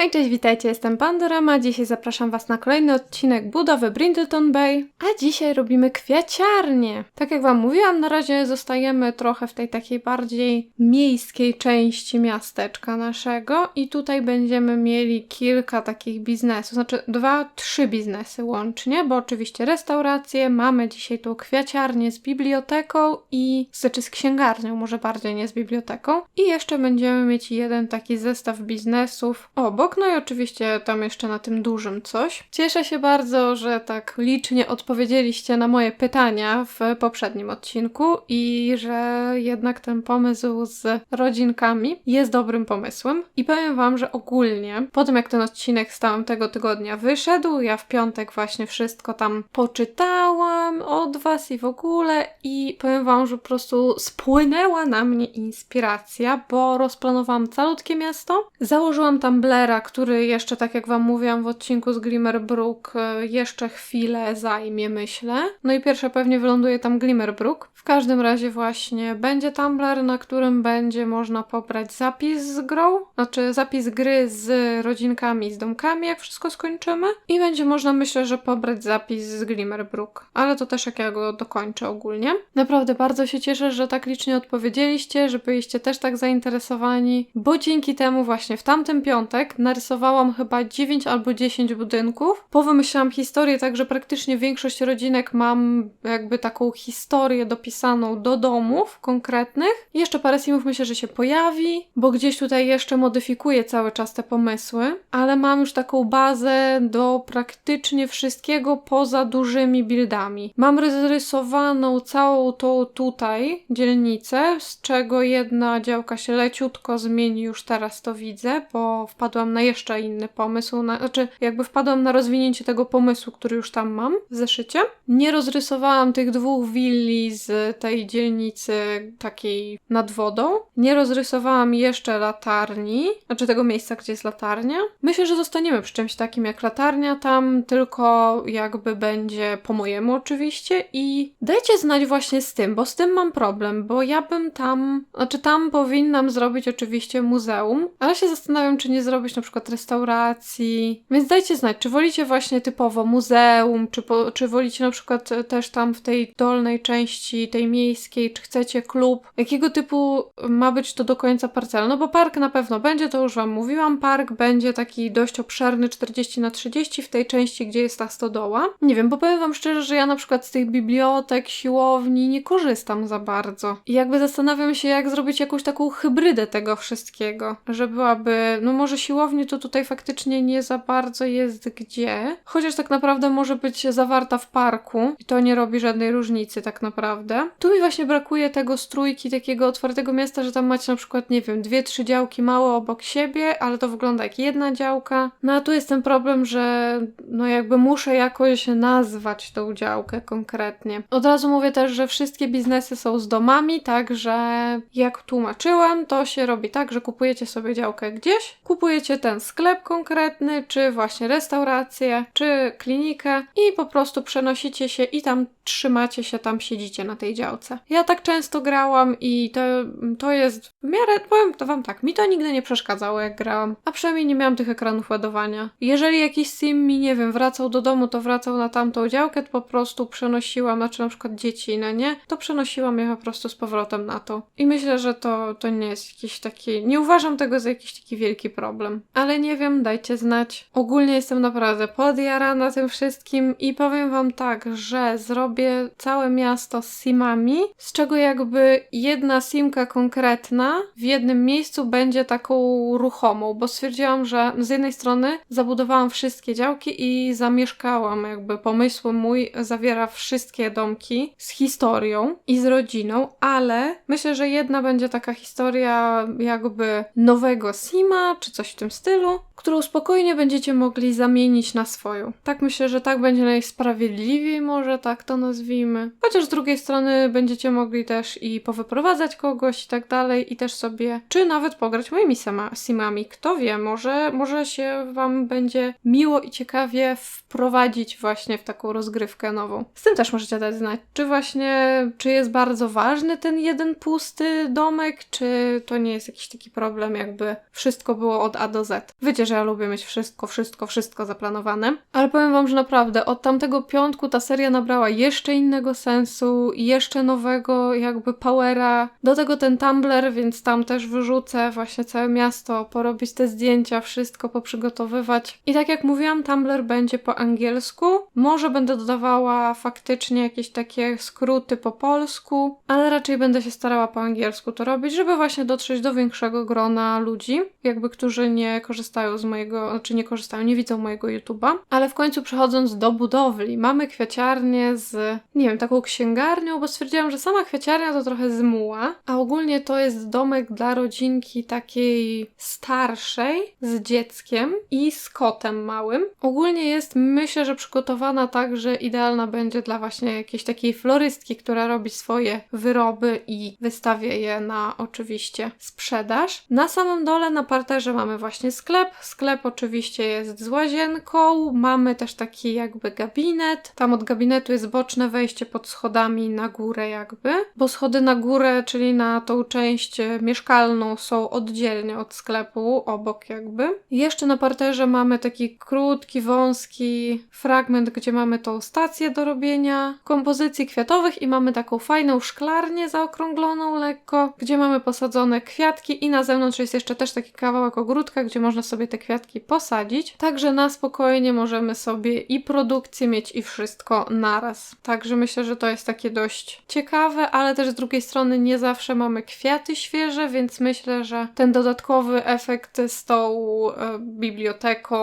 Hej, cześć, witajcie, jestem Pandorama. Dzisiaj zapraszam Was na kolejny odcinek budowy Brindleton Bay. A dzisiaj robimy kwiaciarnię. Tak jak Wam mówiłam, na razie zostajemy trochę w tej takiej bardziej miejskiej części miasteczka naszego i tutaj będziemy mieli kilka takich biznesów, znaczy dwa, trzy biznesy łącznie, bo oczywiście restaurację, mamy dzisiaj tu kwiaciarnię z biblioteką i, znaczy z księgarnią, może bardziej nie z biblioteką. I jeszcze będziemy mieć jeden taki zestaw biznesów obok, no i oczywiście tam jeszcze na tym dużym coś. Cieszę się bardzo, że tak licznie odpowiedzieliście na moje pytania w poprzednim odcinku i że jednak ten pomysł z rodzinkami jest dobrym pomysłem. I powiem Wam, że ogólnie po tym jak ten odcinek z tamtego tygodnia wyszedł, ja w piątek właśnie wszystko tam poczytałam od Was i w ogóle i powiem Wam, że po prostu spłynęła na mnie inspiracja, bo rozplanowałam calutkie miasto, założyłam tam Blera, który jeszcze, tak jak Wam mówiłam w odcinku z Glimmerbrook, e, jeszcze chwilę zajmie, myślę. No i pierwsze pewnie wyląduje tam Glimmerbrook. W każdym razie właśnie będzie Tumblr, na którym będzie można pobrać zapis z grą, znaczy zapis gry z rodzinkami, z domkami, jak wszystko skończymy. I będzie można, myślę, że pobrać zapis z Glimmerbrook. Ale to też jak ja go dokończę ogólnie. Naprawdę bardzo się cieszę, że tak licznie odpowiedzieliście, że byliście też tak zainteresowani, bo dzięki temu właśnie w tamtym piątek narysowałam chyba 9 albo 10 budynków. Powymyślałam historię, także praktycznie większość rodzinek mam jakby taką historię dopisaną do domów konkretnych. Jeszcze parę simów myślę, że się pojawi, bo gdzieś tutaj jeszcze modyfikuję cały czas te pomysły, ale mam już taką bazę do praktycznie wszystkiego poza dużymi buildami. Mam rysowaną całą tą tutaj dzielnicę, z czego jedna działka się leciutko zmieni, już teraz to widzę, bo wpadłam na jeszcze inny pomysł, na, znaczy jakby wpadłam na rozwinięcie tego pomysłu, który już tam mam w zeszycie. Nie rozrysowałam tych dwóch willi z tej dzielnicy takiej nad wodą. Nie rozrysowałam jeszcze latarni, znaczy tego miejsca, gdzie jest latarnia. Myślę, że zostaniemy przy czymś takim jak latarnia tam, tylko jakby będzie po mojemu oczywiście i dajcie znać właśnie z tym, bo z tym mam problem, bo ja bym tam, znaczy tam powinnam zrobić oczywiście muzeum, ale się zastanawiam, czy nie zrobić na przykład restauracji. Więc dajcie znać, czy wolicie właśnie typowo muzeum, czy, po, czy wolicie na przykład też tam w tej dolnej części, tej miejskiej, czy chcecie klub. Jakiego typu ma być to do końca parcela? No bo park na pewno będzie, to już Wam mówiłam. Park będzie taki dość obszerny, 40 na 30 w tej części, gdzie jest ta stodoła. Nie wiem, bo powiem Wam szczerze, że ja na przykład z tych bibliotek, siłowni nie korzystam za bardzo. I jakby zastanawiam się, jak zrobić jakąś taką hybrydę tego wszystkiego, że byłaby, no może siłowni to tutaj faktycznie nie za bardzo jest gdzie, chociaż tak naprawdę może być zawarta w parku i to nie robi żadnej różnicy tak naprawdę. Tu mi właśnie brakuje tego strójki takiego otwartego miasta, że tam macie na przykład, nie wiem, dwie, trzy działki małe obok siebie, ale to wygląda jak jedna działka. No a tu jest ten problem, że no jakby muszę jakoś nazwać tą działkę konkretnie. Od razu mówię też, że wszystkie biznesy są z domami, także jak tłumaczyłam, to się robi tak, że kupujecie sobie działkę gdzieś, kupujecie ten sklep konkretny, czy właśnie restaurację, czy klinikę i po prostu przenosicie się i tam trzymacie się, tam siedzicie na tej działce. Ja tak często grałam i to, to jest w miarę, powiem to wam tak, mi to nigdy nie przeszkadzało jak grałam, a przynajmniej nie miałam tych ekranów ładowania. Jeżeli jakiś sim mi, nie wiem, wracał do domu, to wracał na tamtą działkę, to po prostu przenosiłam, znaczy na przykład dzieci, no nie, to przenosiłam je po prostu z powrotem na to. I myślę, że to, to nie jest jakiś taki, nie uważam tego za jakiś taki wielki problem. Ale nie wiem, dajcie znać. Ogólnie jestem naprawdę podjarana tym wszystkim i powiem wam tak, że zrobię całe miasto z simami, z czego jakby jedna simka konkretna w jednym miejscu będzie taką ruchomą, bo stwierdziłam, że z jednej strony zabudowałam wszystkie działki i zamieszkałam, jakby pomysł mój zawiera wszystkie domki z historią i z rodziną, ale myślę, że jedna będzie taka historia jakby nowego Sima, czy coś w tym stylu, którą spokojnie będziecie mogli zamienić na swoją. Tak myślę, że tak będzie najsprawiedliwiej, może tak to nazwijmy. Chociaż z drugiej strony będziecie mogli też i powyprowadzać kogoś i tak dalej, i też sobie, czy nawet pograć moimi simami. Kto wie, może, może się Wam będzie miło i ciekawie wprowadzić właśnie w taką rozgrywkę nową. Z tym też możecie dać znać, czy właśnie, czy jest bardzo ważny ten jeden pusty domek, czy to nie jest jakiś taki problem, jakby wszystko było od A do Z Z. Wiecie, że ja lubię mieć wszystko, wszystko, wszystko zaplanowane, ale powiem wam, że naprawdę od tamtego piątku ta seria nabrała jeszcze innego sensu, jeszcze nowego jakby powera. Do tego ten Tumblr, więc tam też wyrzucę właśnie całe miasto, porobić te zdjęcia, wszystko poprzygotowywać. I tak jak mówiłam, Tumblr będzie po angielsku. Może będę dodawała faktycznie jakieś takie skróty po polsku, ale raczej będę się starała po angielsku to robić, żeby właśnie dotrzeć do większego grona ludzi, jakby którzy nie korzystają z mojego, znaczy nie korzystają, nie widzą mojego YouTube'a. Ale w końcu przechodząc do budowli, mamy kwiaciarnię z, nie wiem, taką księgarnią, bo stwierdziłam, że sama kwiaciarnia to trochę zmuła, a ogólnie to jest domek dla rodzinki takiej starszej, z dzieckiem i z kotem małym. Ogólnie jest, myślę, że przygotowana tak, że idealna będzie dla właśnie jakiejś takiej florystki, która robi swoje wyroby i wystawia je na oczywiście sprzedaż. Na samym dole na parterze mamy właśnie sklep. Sklep oczywiście jest z łazienką. Mamy też taki jakby gabinet. Tam od gabinetu jest boczne wejście pod schodami na górę jakby, bo schody na górę, czyli na tą część e, mieszkalną są oddzielnie od sklepu, obok jakby. Jeszcze na parterze mamy taki krótki, wąski fragment, gdzie mamy tą stację do robienia kompozycji kwiatowych i mamy taką fajną szklarnię zaokrągloną lekko, gdzie mamy posadzone kwiatki i na zewnątrz jest jeszcze też taki kawałek ogródka, gdzie można sobie te kwiatki posadzić. Także na spokojnie możemy sobie i produkcję mieć i wszystko naraz. Także myślę, że to jest takie dość ciekawe, ale też z drugiej strony nie zawsze mamy kwiaty świeże, więc myślę, że ten dodatkowy efekt z tą e, biblioteką,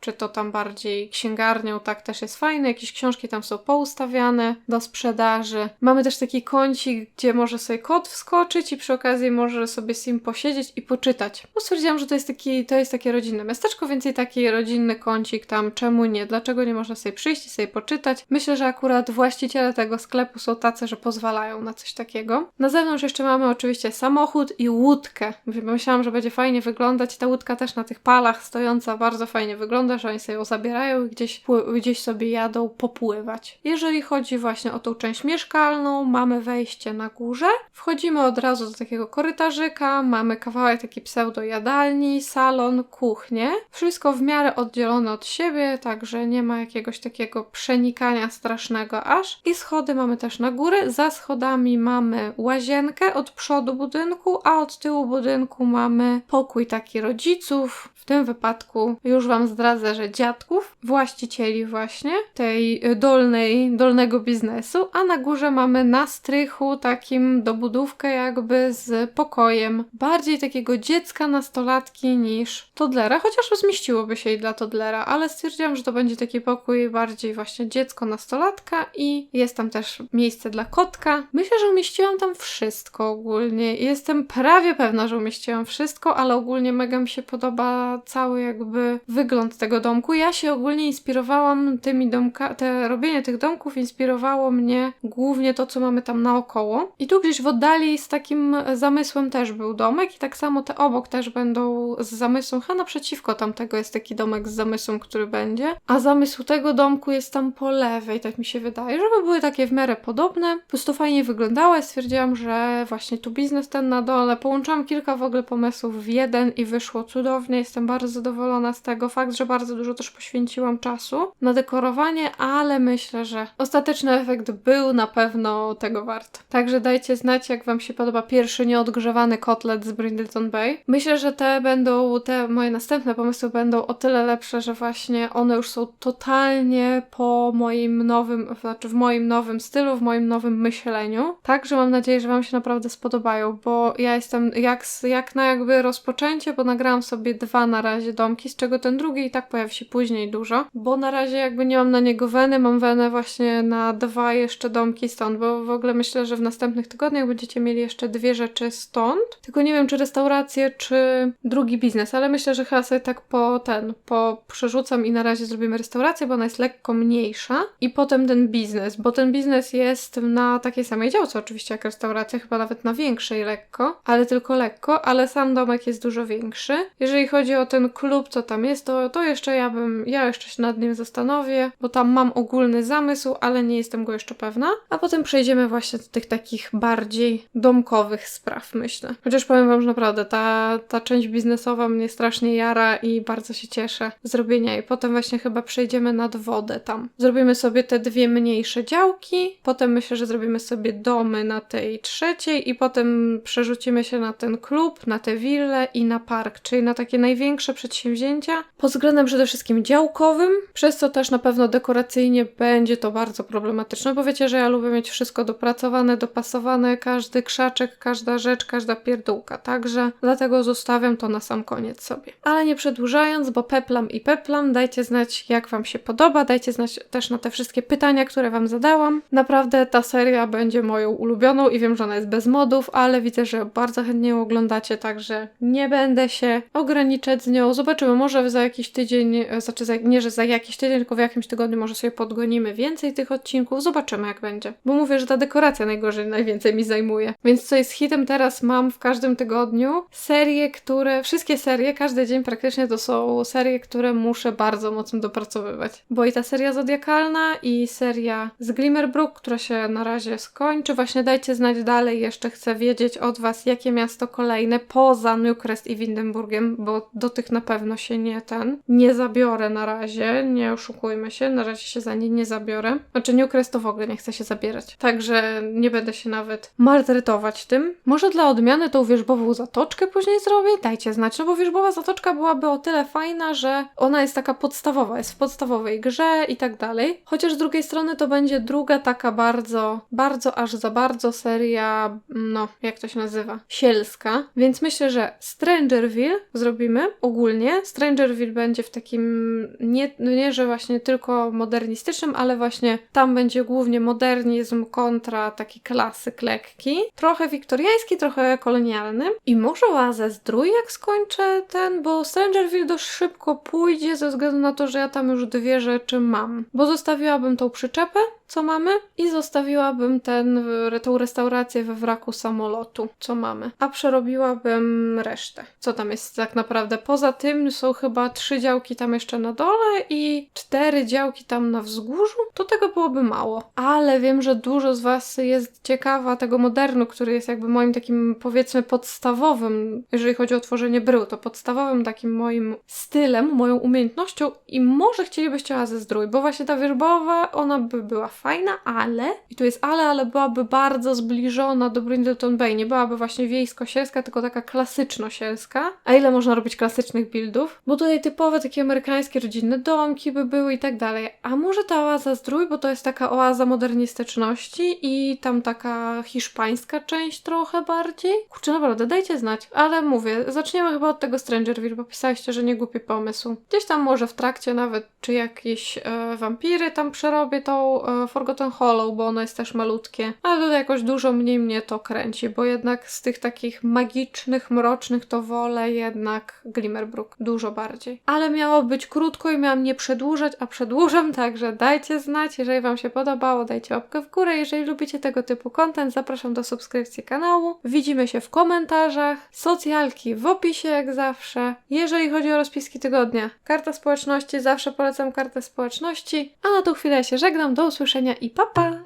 czy to tam bardziej księgarnią, tak też jest fajny. Jakieś książki tam są poustawiane do sprzedaży. Mamy też taki kącik, gdzie może sobie kot wskoczyć i przy okazji może sobie z nim posiedzieć i poczytać. Bo stwierdziłam, że to jest, taki, to jest takie rodzinne miasteczko, więc taki rodzinny kącik tam, czemu nie? Dlaczego nie można sobie przyjść i sobie poczytać? Myślę, że akurat właściciele tego sklepu są tacy, że pozwalają na coś takiego. Na zewnątrz jeszcze mamy oczywiście samochód i łódkę. Myślałam, że będzie fajnie wyglądać. Ta łódka też na tych palach stojąca bardzo fajnie wygląda, że oni sobie ją zabierają i gdzieś, gdzieś sobie jadą popływać. Jeżeli chodzi właśnie o tą część mieszkalną, mamy wejście na górze. Wchodzimy od razu do takiego korytarzyka, mamy kawałek taki pseudo jadalni, salon, kuchnię. Wszystko w miarę oddzielone od siebie, także nie ma jakiegoś takiego przenikania strasznego aż. I schody mamy też na górę. Za schodami mamy łazienkę od przodu budynku, a od tyłu budynku mamy pokój taki rodziców. W tym wypadku już Wam zdradzę, że dziadków, właścicieli właśnie tej dolnej, dolnego biznesu, a na górze mamy na strychu takim dobudówkę jakby z pokojem bardziej takiego dziecka nastolatki niż toddlera, chociaż zmieściłoby się i dla toddlera, ale stwierdziłam, że to będzie taki pokój bardziej właśnie dziecko nastolatka i jest tam też miejsce dla kotka. Myślę, że umieściłam tam wszystko ogólnie. Jestem prawie pewna, że umieściłam wszystko, ale ogólnie mega mi się podoba cały jakby wygląd tego domku. Ja się ogólnie inspirowałam tymi domkami, te robienie tych domków inspirowało mnie głównie to, co mamy tam naokoło. I tu gdzieś w oddali z takim zamysłem też był domek i tak samo te obok też będą z zamysłem, a naprzeciwko tamtego jest taki domek z zamysłem, który będzie, a zamysł tego domku jest tam po lewej, tak mi się wydaje, żeby były takie w miarę podobne. Po prostu fajnie wyglądały, stwierdziłam, że właśnie tu biznes ten na dole, połączyłam kilka w ogóle pomysłów w jeden i wyszło cudownie, jestem bardzo zadowolona z tego. Fakt, że bardzo dużo też poświęciłam czasu na dekorowanie, ale myślę, że ostateczny efekt był na pewno tego wart. Także dajcie znać, jak Wam się podoba pierwszy nieodgrzewany kotlet z Brindleton Bay. Myślę, że te będą, te moje następne pomysły będą o tyle lepsze, że właśnie one już są totalnie po moim nowym, znaczy w moim nowym stylu, w moim nowym myśleniu. Także mam nadzieję, że Wam się naprawdę spodobają, bo ja jestem jak, jak na jakby rozpoczęcie, bo nagrałam sobie dwa na razie domki, z czego ten drugi i tak pojawi się później dużo, bo na razie jakby nie mam na niego weny, mam wenę właśnie na dwa jeszcze domki stąd, bo w ogóle myślę, że w następnych tygodniach będziecie mieli jeszcze dwie rzeczy stąd, tylko nie wiem, czy restaurację, czy drugi biznes, ale myślę, że chyba sobie tak po ten, po przerzucam i na razie zrobimy restaurację, bo ona jest lekko mniejsza i potem ten biznes, bo ten biznes jest na takiej samej działce oczywiście jak restauracja, chyba nawet na większej lekko, ale tylko lekko, ale sam domek jest dużo większy. Jeżeli chodzi o ten klub, co tam jest, to, to jeszcze ja bym, ja jeszcze się nad nim zastanowię, bo tam mam ogólny zamysł, ale nie jestem go jeszcze pewna, a potem przejdziemy właśnie do tych takich bardziej domkowych spraw, myślę. Chociaż powiem Wam, że naprawdę ta, ta część biznesowa mnie mnie strasznie jara i bardzo się cieszę zrobienia jej. Potem właśnie chyba przejdziemy nad wodę tam. Zrobimy sobie te dwie mniejsze działki, potem myślę, że zrobimy sobie domy na tej trzeciej i potem przerzucimy się na ten klub, na tę willę i na park, czyli na takie największe przedsięwzięcia pod względem przede wszystkim działkowym, przez co też na pewno dekoracyjnie będzie to bardzo problematyczne, bo wiecie, że ja lubię mieć wszystko dopracowane, dopasowane, każdy krzaczek, każda rzecz, każda pierdółka, także dlatego zostawiam to na sam koniec sobie. Ale nie przedłużając, bo peplam i peplam, dajcie znać jak Wam się podoba, dajcie znać też na te wszystkie pytania, które Wam zadałam. Naprawdę ta seria będzie moją ulubioną i wiem, że ona jest bez modów, ale widzę, że bardzo chętnie ją oglądacie, także nie będę się ograniczać z nią. Zobaczymy, może za jakiś tydzień, e, znaczy za, nie, że za jakiś tydzień, tylko w jakimś tygodniu może sobie podgonimy więcej tych odcinków. Zobaczymy jak będzie. Bo mówię, że ta dekoracja najgorzej, najwięcej mi zajmuje. Więc co jest hitem teraz mam w każdym tygodniu serie, które, wszystkie serie, każdy dzień praktycznie to są serie, które muszę bardzo mocno dopracowywać. Bo i ta seria zodiakalna i seria z Glimmerbrook, która się na razie skończy. Właśnie dajcie znać dalej, jeszcze chcę wiedzieć od Was, jakie miasto kolejne poza Newcrest i Windenburgiem, bo do tych na pewno się nie ten, nie zabiorę na razie, nie oszukujmy się, na razie się za nie nie zabiorę. Znaczy Newcrest to w ogóle nie chcę się zabierać, także nie będę się nawet maltretować tym. Może dla odmiany tą wierzbową zatoczkę później zrobię? Dajcie znać, no bo wierzbowa zatoczka byłaby o tyle fajna, że ona jest taka podstawowa, jest w podstawowej grze i tak dalej. Chociaż z drugiej strony to będzie druga taka bardzo, bardzo aż za bardzo seria, no, jak to się nazywa? Sielska. Więc myślę, że Strangerville zrobimy ogólnie. Strangerville będzie w takim, nie, no nie że właśnie tylko modernistycznym, ale właśnie tam będzie głównie modernizm kontra taki klasyk lekki. Trochę wiktoriański, trochę kolonialny. I może oazę zdrój, jak skończę ten, bo Strangerville dość szybko pójdzie ze względu na to, że ja tam już dwie rzeczy mam. Bo zostawiłabym tą przyczepę, co mamy, i zostawiłabym ten, tą restaurację we wraku samolotu, co mamy. A przerobiłabym resztę. Co tam jest tak naprawdę? Poza tym są chyba trzy działki tam jeszcze na dole i cztery działki tam na wzgórzu. To tego byłoby mało. Ale wiem, że dużo z Was jest ciekawa tego modernu, który jest jakby moim takim powiedzmy podstawowym, jeżeli chodzi o tworzenie brył, to podstawowym takim moim stylem, moją umiejętnością i może chcielibyście oazę zdrój, bo właśnie ta wierbowa, ona by była fajna, ale, i tu jest ale, ale byłaby bardzo zbliżona do Brindleton Bay, nie byłaby właśnie wiejsko-sielska, tylko taka klasyczno-sielska. A ile można robić klasycznych buildów? Bo tutaj typowe takie amerykańskie rodzinne domki by były i tak dalej. A może ta oaza zdrój, bo to jest taka oaza modernistyczności i tam taka hiszpańska część trochę bardziej? Kurczę, naprawdę, dajcie znać. Ale mówię, zaczniemy chyba od tego Strangerville, bo pisaliście, że nie głupi pomysł. Gdzieś tam może w trakcie nawet, czy jakieś e, wampiry tam przerobię tą e, Forgotten Hollow, bo ono jest też malutkie. Ale tutaj jakoś dużo mniej mnie to kręci, bo jednak z tych takich magicznych, mrocznych to wolę jednak Glimmerbrook. Dużo bardziej. Ale miało być krótko i miałam nie przedłużać, a przedłużam, także dajcie znać, jeżeli Wam się podobało, dajcie łapkę w górę. Jeżeli lubicie tego typu content, zapraszam do subskrypcji kanału. Widzimy się w komentarzach, socjalki w opisie jak zawsze. Jeżeli chodzi o rozpiski tygodnia, karta społeczności, zawsze polecam kartę społeczności. A na tą chwilę się żegnam, do usłyszenia i pa pa!